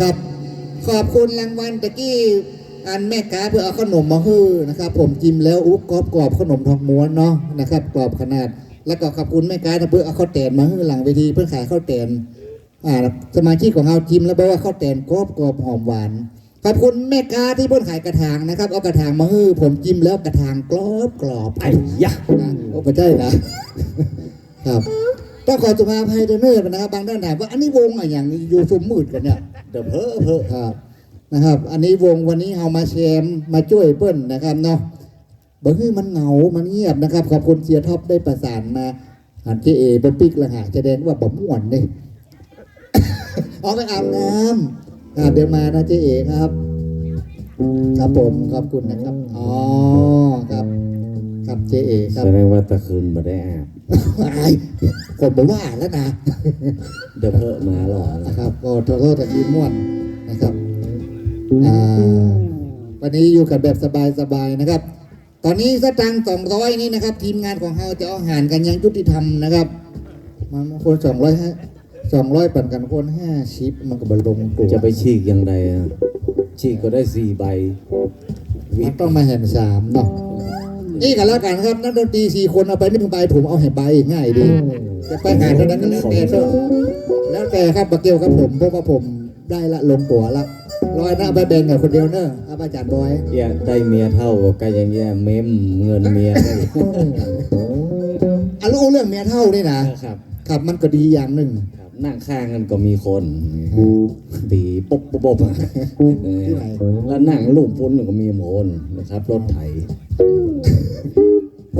ครับขอบคุณรางวัลตะกี้อันแม่ค้าเพื่อเอาขนมมาฮื้อนะครับ ผมจิ้มแล้วอุ๊บกรอบกรอบขนมทองม้วนเนาะนะครับกรอบขนาด แล้วก็ขอบคุณแม่ค้านะเพื่อเอาข้าวแตนมาฮื้อหลังเวทีเพื่อขายข้าวแตนอ่าสมาชิกของเราจิ้มแล้วบอกว่าข้าวแตนกรอบกรอบหอมหวานขอบคุณแม่ค้าที่เพื่อนขายกระถางนะครับเอากระถางมาฮื้อผมจิ้มแล้วกระถางกรอบกรอบไอ้ยะนะโอ้ไม่ใช่นะครับ ต้องขอสุภาพให้เดนเนอร์นะครับ บางท่านถามว่าอันนี้วงอะไรอย่างนี้อยู่สมมืดกันเนี่ยเดี๋ยวเพอเพอครับนะครับ อันนี้วงวันนี้เอามาแชมมาช่วยเปิ้ลนะครับเนาะบางทีมันเหงา มันเงียบนะครับ ขอบคุณเสียท็อปได้ประสานมาหันเจเอบปิกละหะแสดงว่าบ่ม่วนนี่เอาไปอาบน้ำครับเดี๋ยวมานะเจเอครับ ครับผมขอบคุณนะครับ อ๋อครับ ครับเจเอครับแสดงว่าตะคืนมาได้อาบไอ้ ผมบอกว่าแล้วนะ เดี๋ยวเพอมาหรอนะครับ ก็โทษโทษตะกี้ม่วนนะครับอ่าวันนี้อยู่กันแบบสบายๆนะครับ ตอนนี้สตังค์สองร้อยนี่นะครับ ทีมงานของเราจะเอาอาหารกันอยังยุติธรรมนะครับ มันคนสองร้อยห้าสองร้อยปั่นกันคนห้าชิปมันก็บรลงตัวจะไปฉีกยังไงอะฉีกก็ได้สี่ใบวิมันต้องมาแห่งสามเนาะ นี่กันแล้วกันครับนักดนตรีสี่คนเอาไปหนึ่งใบผมเอาแห่งใบง่ายดีจะไปหาเท่านั้นก็แล้วแต่เถอะแล้วแต่ครับบักเกียวครับผมเพราะว่าผมได้ละลงตัวละร้อยหน้าใบแบ่งกับคนเดียวเนอะครับอาจารย์บอยอย่าได้เมียเท่าก็ยังแย่เม้มเงินเมียได้อะรู้เรื่องเมียเท่านี่นะครับครับมันก็ดีอย่างหนึ่งครับนั่งข้างกันก็มีคนตีปุ๊บปุ๊บปุ๊บเออที่ไหนแล้วนั่งลุ่มพุ้นก็มีโมนนะครับ รถไถ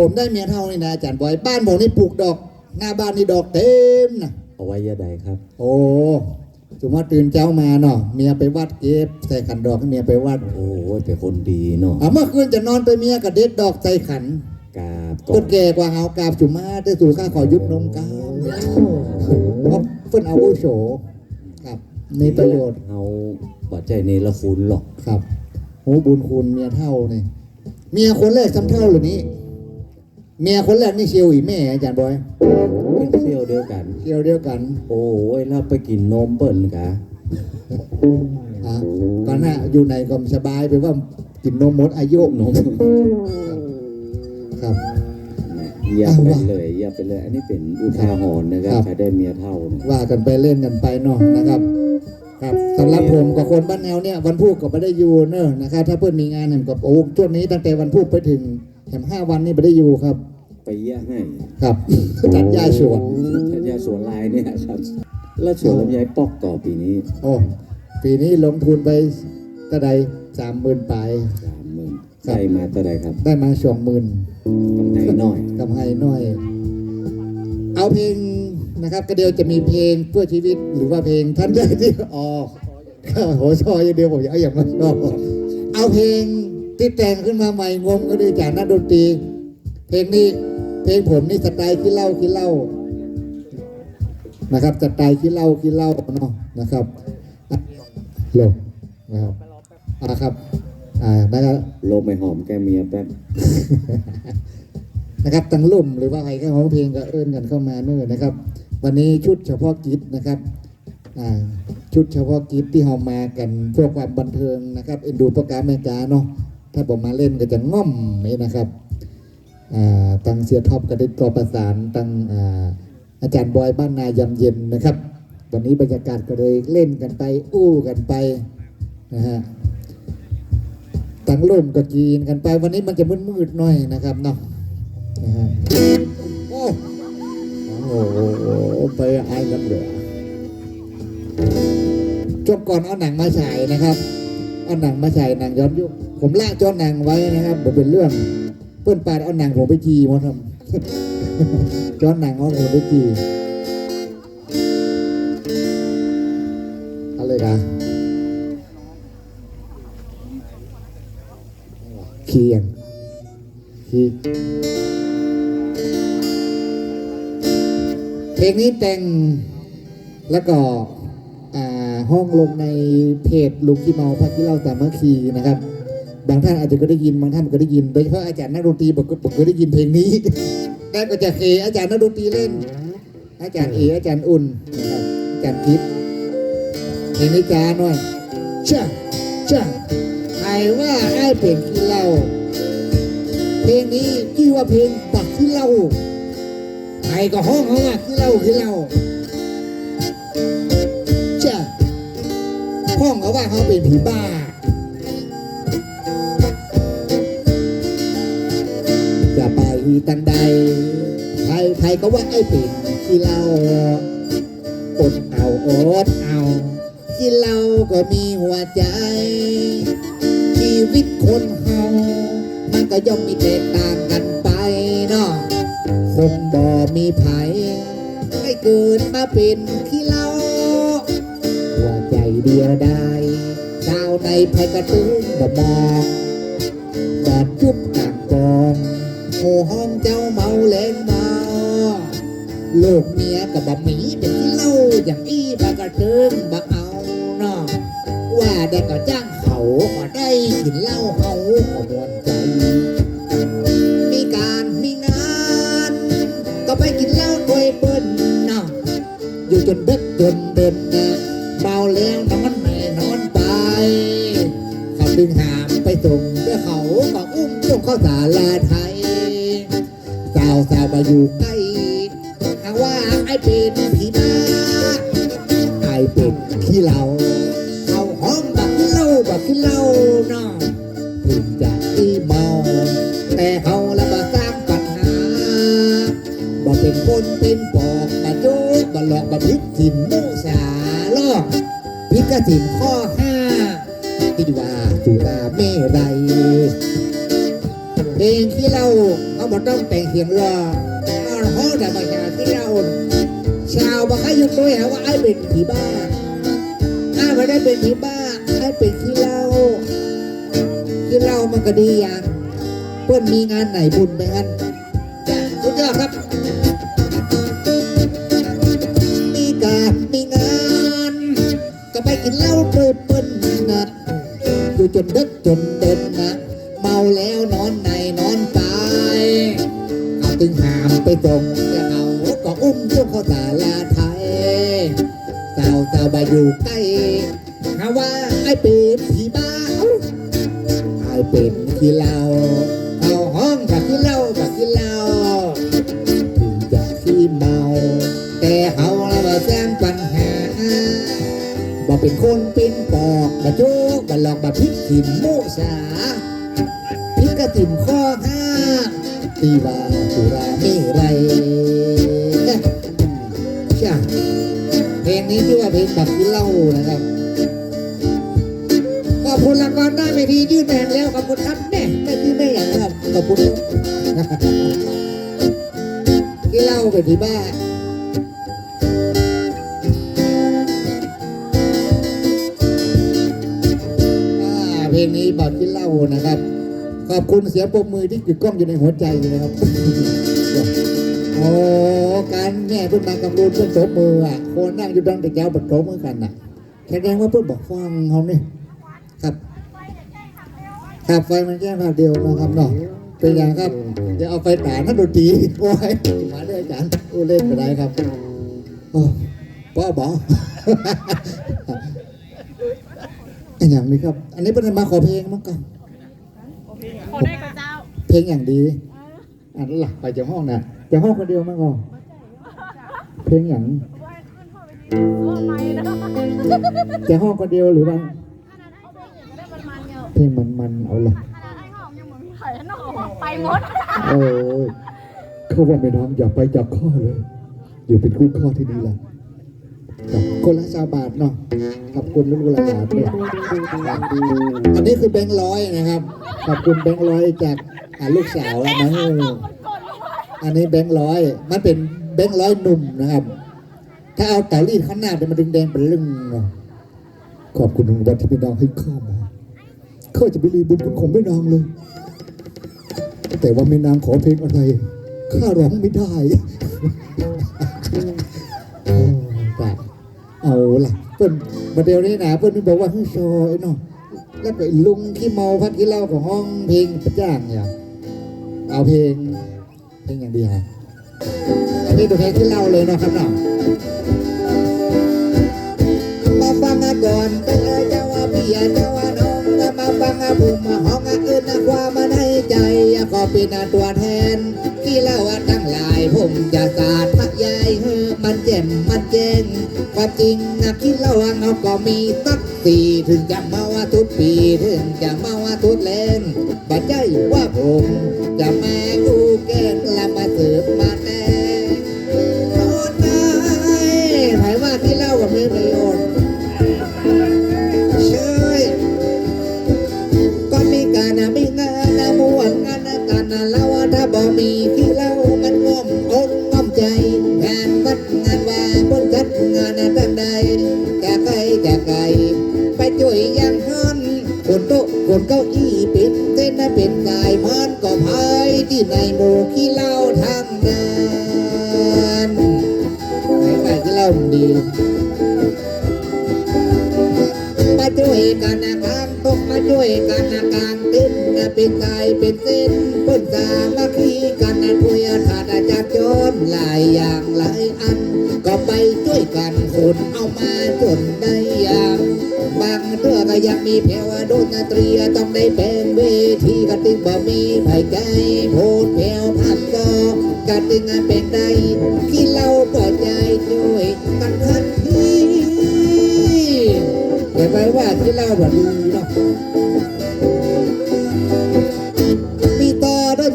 ผมได้เมียเท่านี่นะอาจารย์บอยบ้านผมนี่ปลูกดอก หน้าบ้านนี่ดอกเต็มนะเอาไว้ยะใดครับ โอ้สมมติว่าตื่นเช้ามาเนาะเมียไปวัดเก็บใส่ขันดอกให้เมียไปวัดโอ้ยเป็นคนดีเนาะอะเมื่อคืนจะนอนไปเมียกับเด็ดดอกใส่ขันกราบก่คอนนแก่กว่าเฮากราบจุมาได้สู่ข้าขอยุบนมกามเพราะเพิ่นเอาวุโสครับมีประโยชน์เอาปัจจัยในละคุณหรอกครับโอ้บุญคุณเมียเท่านี่เมียคนแรกซ้ำเท่าหรือนี้ เมียคนแรกนี่เชียวอีแม่อาจารย์บอยเป็นเซี่ยวเดียวกันเชียวเดียวกัน โอ้ยแล้วไปกินนมเปิ้ลกะอะก่อนหน้าอยู่ไหนก็สบายไปว่ากินนมมดอายุนมครับอย่าไปเลยอย่าไปเลย อันนี้เป็นอุทาหรณ์นะครับครับใครได้เมียเท่าเนี่ยว่ากันไปเล่นกันไปเนาะนะครับ ครับสำหรับผมกับคนบ้านแนวเนี่ยวันพูดก็ไม่ได้อยู่เนอะนะครับถ้าเพื่อนมีงานเนี่ยกับโอ้ช่วงนี้ตั้งแต่วันพูดไปถึง แถมห้าวันนี่ไม่ได้อยู่ครับ ไปเยี่ยให้ครับ ตัดยาสวนชัญญาสวนลายเนี่ยครับ แล้วสวนลำไยปอกต่อปีนี้โอ้ปีนี้ลงทุนไปตะใดสามหมื่นไปสามหมื่นใส่มาเท่าไรครับได้มาสองหมื่นกำไรน้อย กำไรน้อย เอาเพลงนะครับ ก็เดียวจะมีเพลงเพื่อชีวิตหรือว่าเพลงท่านใดที่ออกโหชอยอย่างเดียวผมอยากเอาอย่างมาชอบเอาเพลง ที่แต่งขึ้นมาใหม่งมก็ด้วยจากนักดนตรี เพลงนี้เพลงผมนี่สไตล์ขี้เหล้าขี้เหล้านะครับสไตล์ขี้เหล้าขี้เหล้าเนาะนะครับอะลงนะครับอ่าครับอ่านะครับโลมไม่หอมแกเมียแป๊บนะครับตั้งลุ่มหรือว่าใครก็ร้องเพลงก็เอิ้นกันเข้ามาเนื่อนะครับ วันนี้ชุดเฉพาะกิจนะครับอ่าชุดเฉพาะกิจที่เรามากันเพื่อความบันเทิงนะครับเอ็นดูโปรแกรมแมกาเนาะ ถ้าผมมาเล่นก็จะง่อมนี่นะครับตังเสียท็อปก็ได้ก่อประสานตังอาอาจารย์บอยบ้านนายำเย็นนะครับวันนี้บรรยากาศก็เลยเล่นกันไป อู้กันไปนะฮะตังล่มก็กีนกันไป วันนี้มันจะมืดๆหน่อยนะครับเนาะนะฮะโอ้โหไปอายกันเหลือจบก่อนเอาหนังมาฉายนะครับ เอาหนังมาฉายหนังย้อนยุคผมละจอหนังไว้นะครับผมเป็นเรื่อง เพื่อนปาดเอาหนังผมไปจีมาทำจอหนังเอาผมไปจีอะไรกันเคียงคีเพลงนี้แต่งแล้วก็อ่า ห้องลงในเพจลุงขี้เมาพักที่เล่าสามัคคีนะครับ บางท่านอาจจะก็ได้ยินบางท่านก็ได้ยินโดยเฉพาะอาจารย์นักดนตรีบอกบอกเคยได้ยินเพลงนี้แต่ก็จะเคอาจารย์นักดนตรีเล่น อาจารย์เออาจารย์อุ่นนะครับอาจารย์ทิพย์เพลงนี้จาหน่อยจ้าจ้าใครว่าไอ้เป็นขี้เล้าเพลงนี้ชื่อว่าเพลงบักขี้เล้าใครก็ห้องเขาว่าขี้เล้าขี้เล้าจ้า ห้องเขาว่าเขาเป็นผีบ้าจะไปตังใดใครใครก็ว่าไอ้เป็นขี้เหล้าอดเอาอดเอาขี้เหล้าก็มีหัวใจ ชีวิตคนเฮามันก็ย่อมมีแตกต่างกันไปเนาะคงบ่มีไผให้เกิดมาเป็นขี้ เดียวได้ชาวในไผกระตุ้งบ่มองบอดจุบกางกองหมู่ห้องเจ้าเมาแรงเมาลูกเมียกับบะหมี่เป็นขี้เหล้าอย่างอี้บากระเติงบะเอาเนาะว่าได้ก็จ้างเขาก็ได้กินเหล้าเขาก็มวนใจ มีการมีงาน ก็ไปกินเหล้าด้วยเปิ้นเนาะอยู่จนดึกจนเดินนะ ลาไทยสาวสาวมาอยู่ใกล้หาว่าไอ้เป็นผีบ้าไอ้เป็นขี้เหล้าเอาห้องบักขี้เล้าบักขี้เล้าเนาะถึงจะที่เมาแต่เขาละมาสร้างปัญหาบ่เป็นคนเป็นปอกมาโจกมาหลอกมาพิษสินโมสาล่อพิษกสินข้อห้าที่ว่าสุราเมรัย เพลงที่เราเขาบอกต้องแต่งเสียงรอเอาห้องแต่มาจากที่เรา ชาวบ้านยู่ด้วยหาว่าไอ้เป็นผีบ้าไอ้ไม่ได้เป็นผีบ้าไอ้เป็นขี้เหล้าขี้เหล้ามันก็ดีอย่างเพื่อนมีงานไหนบุญไปงั้นสุดยอดครับมีการมีงานก็ไปกินเหล้าเปิดเปิ้นนะอยู่จนดึกจนเดิน หามไปส่งแล้วเอาก็อุ้มเจ้าเข้าตาลาไทยสาวสาวบาอยู่ใกล้หาว่าไอ้เป็นผีบ้าไอ้เป็นขี้เหล้าเอาห้องกับขี้เหล้ากับขี้เหล้าถึงจะขี้เมา แต่เขาละมาสร้างปัญหาบอกเป็นคนเป็นปอกมาโจ๊กมาหลอกมาพิษถิ่นโมสาพิกติมข้อห้าตีว่า ราเมรัยใช่เพลงนี้ชื่อว่าเพลงบักกิเล้านะครับขอบคุณละครได้ไปทียื่นแผงแล้วขอบคุณครับแม่ไม่ที่ไม่อย่างครับขอบคุณกินเล้าไปที่บ้านอ่าเพลงนี้บักกินเล้านะครับ ขอบคุณเสียงปรบมือที่กึกก้องอยู่ในหัวใจนะครับโอ้การแง่เพื่อนมากำลูนเพื่อนโสมมืออะคนนั่งอยู่ดังแต่เจ้าบัดโสมือกันน่ะแสดงว่าเพื่อนบอกฟังเขานี่ครับครับไฟมันแค่ภาพเดียวนะครับเนาะเป็นอย่างครับเดี๋ยวเอาไฟตานักดนตรีโอ้ยมาเลยอาจารย์โอ้เล่นไปได้ครับโอ้ป้อบอกอันอย่างนี้ครับ อันนี้เป็นมาขอเพลงมั้งกัน ขอได้กับเจ้า เพลงอย่างดีอันหลักไปจากห้องนะจากห้องคนเดียวมั้งอ๋อเพลงอย่างตัวไม่นะจากห้องคนเดียวหรือว่าได้มันมันเยอะเพลงมันมันๆเอาละขนาดไอ้ห้องยังเหมือนไข่นอกไปหมดโอ้ยเขาว่าไม่น้องอย่าไปจากข้อเลย อยู่เป็นคู่ข้อที่ดีละครับคนละสาบาทเนาะ ขอบคุณลูกละบาทเนี่ยอันนี้คือแบงค์ร้อยนะครับ ขอบคุณแบงค์ร้อยจากลูกสาวนะอันนี้แบงค์ร้อย มันเป็นแบงค์ร้อยหนุ่มนะครับ ถ้าเอาเต่รีดข้างหน้าเป็นมันดึงแดงเป็นลึงขอบคุณทุกวันที่พี่น้องให้ข้ามาข้าจะไปรีบุญคุณของแม่นางเลย แต่ว่าแม่นางขอเพลงอะไร ข้าร้องไม่ได้โอ้ตายเอาล่ะ พิ่นมาเดี๋ยวนี้นะเพิ่นบอกว่าให้ซอยเนาะแล้วก็ไอ้ลุงขี้เมาพักขี้เหล้าของห้องเพลงประจ้างเนี่ยเอาเพลงเพลงอย่างเดียวเพลงตัวเพลงที่เล่าเลยเนาะครับเนาะมาฟังก่อนเตอเจ้าว่าพี่เจ้าว่าน้องมาฟังผมมาห้องอื่นความมันให้ใจขอเป็นตัวแทนที่เล่าทั้งหลายผมจะสาดทักยาย มันแจ่มมันแจ้งความจริงนะคิดเล่าเอาก็มีสักสี่ถึงจะมาว่าทุกปีถึงจะมาว่าทุกแรงปัจจัยว่าผมจะ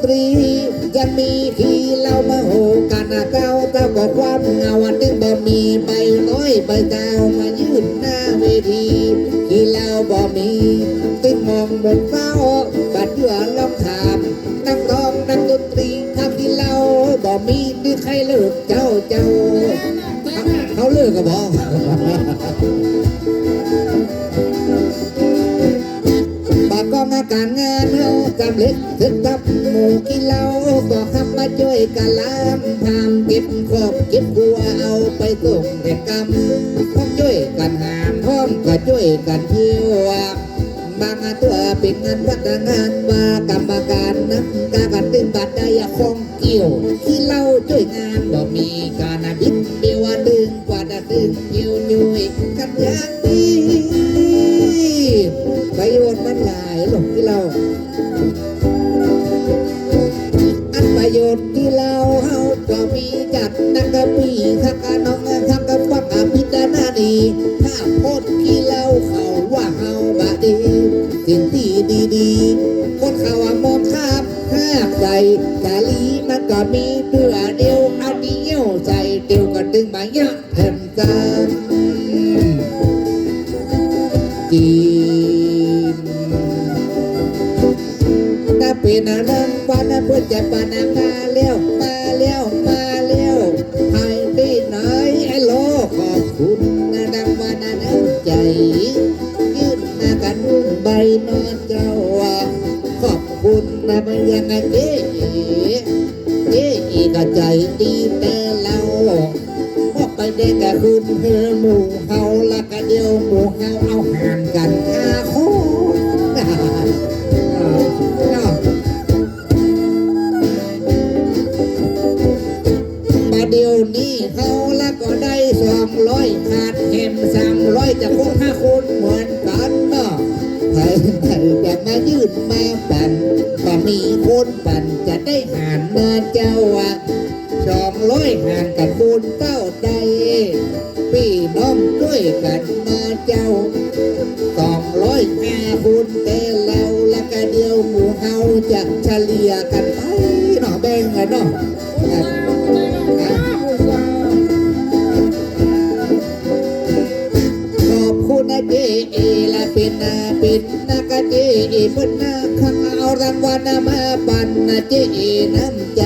ตรี ยังมีทีเล่ามาโหกันนะเก้าเต้าก็ความเงาวันนึงบ่มีใบน้อยใบดาวมายืนหน้าเวทีที่เล่าบ่มีตึงมองบนฟ้าบัดเดือลองถามนักร้องนักดนตรีทำที่เล่าบ่มีดื้อใครเลิกเจ้าเจ้าเขาเลิกกับบ่ป กกองอาการงานเฮาจำเล็กถึงกับหมู่กินเหล้าก็คำมาช่วยกันล้ามทำเก็บครอบเก็บบัวเอาไปส่งแต่กรรมพร้อมช่วยกันหามพร้อมก็ช่วยกันเที่ยวบางตัวเป็นงานวัดงานว่ากรรมการนักกากันตึงบัดได้คงเกี่ยวที่เล่าช่วยงานบ่มีการบิดเดียวดึงกว่าจะดึงเกี่ยวยุย ประโยชน์มันหลายหลงที่เรา อันประโยชน์ที่เราเฮาก็มีจัดนักกะปีทักกะน้องทักกะฟักอภิจารณาดีถ้าโพดที่เราเขาว่าเฮาบะดีสิ่งที่ดีๆคนเขาว่ามองข้ามห้าใจกาลีมันก็มีเดือเดียวอันเดียวใจเดียวก็ดึงมาเยอะแผ่นกันจี ป็นอะไรวันเพื่อจะปานามาเลี้ยวมาเลี้ยวมาเลี้ยวให้ได้ไหนไอ้โลขอบคุณนะดังวันน้ำใจยืนน้ากันใบนอนเจ้าว่าขอบคุณนะไม่ยังไงเจ๊เจ๊อีกใจดีแต่เราพอกไปเด็กกะคืนเพื่อหมู่เฮาละกะเดียวหมู่เฮาเอาห่างกันอาคเอยขาดเข็มสามร้อยจะคงห้าคนเหมือนกันเนาะใครใครจะมายืดมาปั่นก็มีคนปั่นจะได้หารเงินเจ้าอะสองร้อยหารกับคุณเต้าใดพี่น้องช่วยกันมาเจ้าสองร้อยห้าคุณแต่แล้วละกะเดียวหมู่เฮาจะเฉลี่ยกันไปเนาะแบ่งกันเนาะ นาเป็นนะกะเจเอเพิ่นนาขังเอารางวัลมาปันนาเจน้ำใจ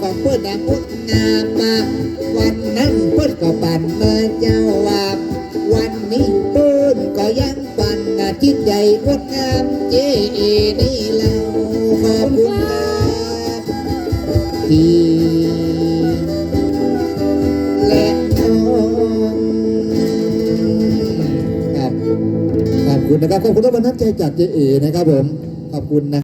ของเพิ่นนะงดงามมาวันนั้นเพิ่นก็ปันมาเจ้าว่าวันนี้เปิ้นก็ยังปันนาจิตใจงดงามเจนี่ นะครับขอบคุณทุกคนทั้งใจจากเจเอนะครับผมขอบคุณนะ